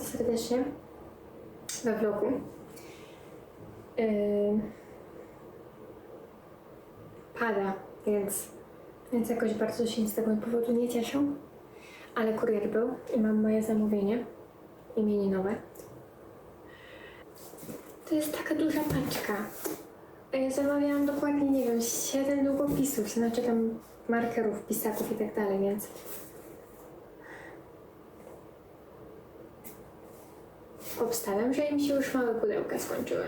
bardzo serdecznie we vlogu. Yy, pada, więc, więc jakoś bardzo się z tego powodu nie cieszę. Ale kurier był i mam moje zamówienie imieninowe. To jest taka duża paczka. Ja zamawiałam dokładnie, nie wiem, 7 długopisów, znaczy tam markerów, pisaków i tak dalej, więc obstawiam, że im się już małe pudełka skończyły.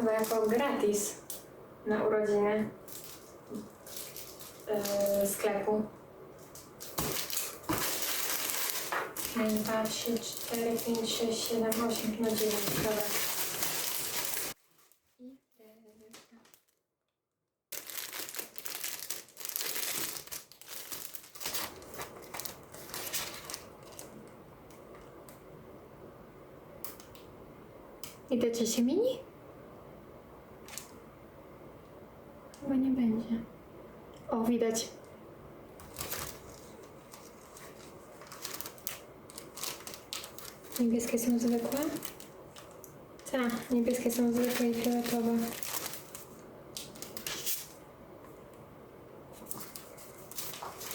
Chyba jako gratis na urodziny yy, sklepu. 1, 2, 3, 4, 5, 6, 7, 8, no 9, dobra. I się mini? Chyba nie będzie. O, widać. Niebieskie są zwykłe? Tak, niebieskie są zwykłe i fioletowe.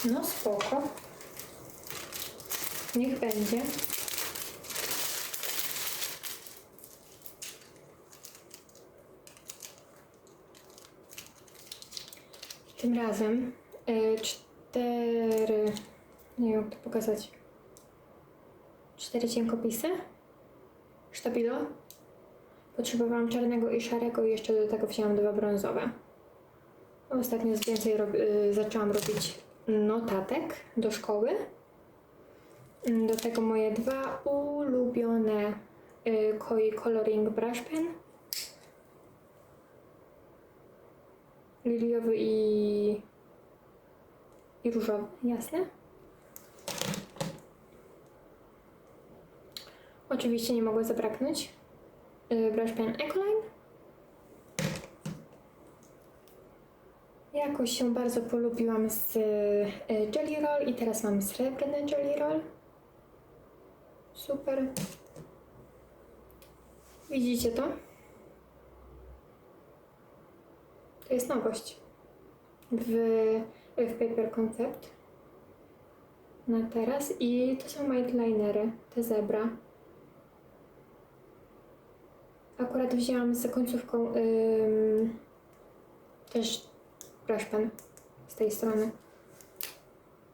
No spoko. Niech będzie. Tym razem y, cztery. Nie wiem, jak to pokazać. Cztery cienkopisy. Sztabilo. Potrzebowałam czarnego i szarego, i jeszcze do tego wzięłam dwa brązowe. Ostatnio z więcej y, zaczęłam robić notatek do szkoły. Do tego moje dwa ulubione y, Koi Coloring Brush Pen. Liliowy i, i różowy, jasne? Oczywiście nie mogło zabraknąć yy, brush pen Ecoline. Jakoś się bardzo polubiłam z y, Jelly Roll i teraz mam srebrny Jelly Roll. Super. Widzicie to? To jest nowość w, w Paper Concept na teraz i to są white linery, te zebra. Akurat wzięłam z końcówką ym, też brush pen z tej strony,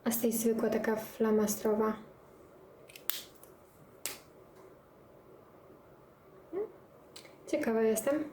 a z tej zwykła taka flamastrowa. Hmm? Ciekawa jestem.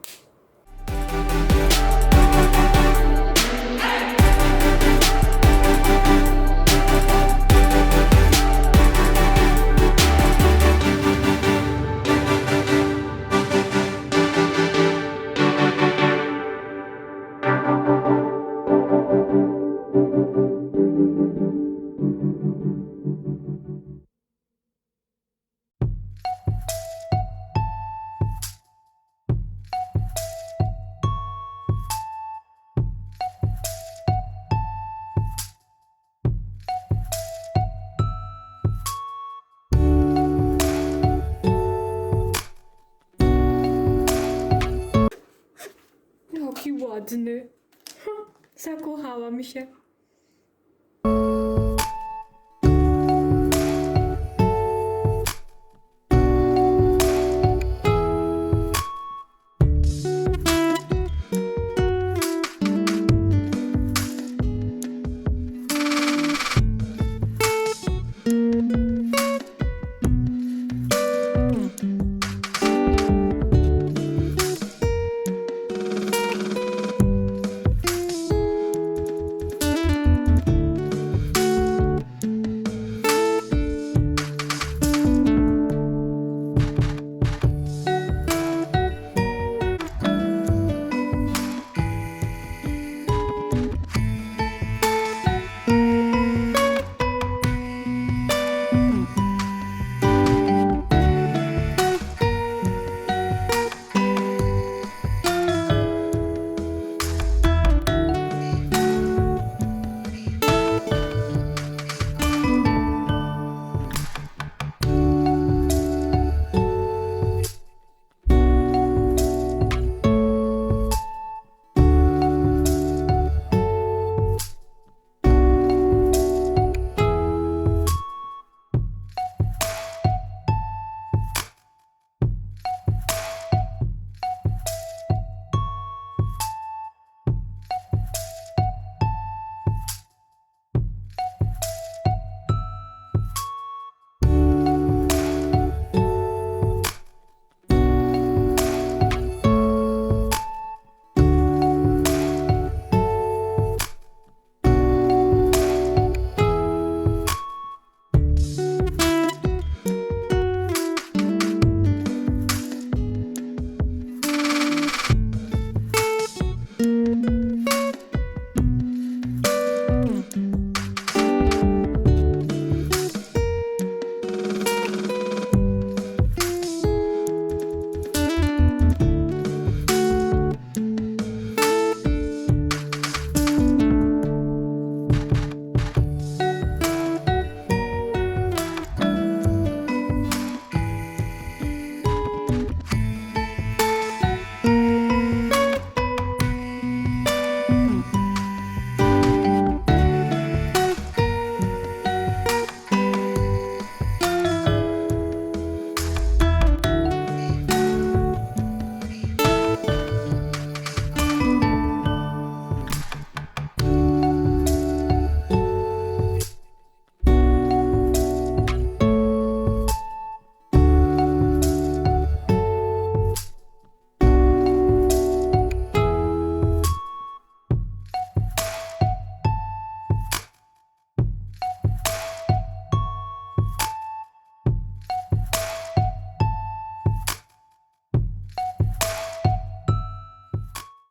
Ładny. Zakochałam się.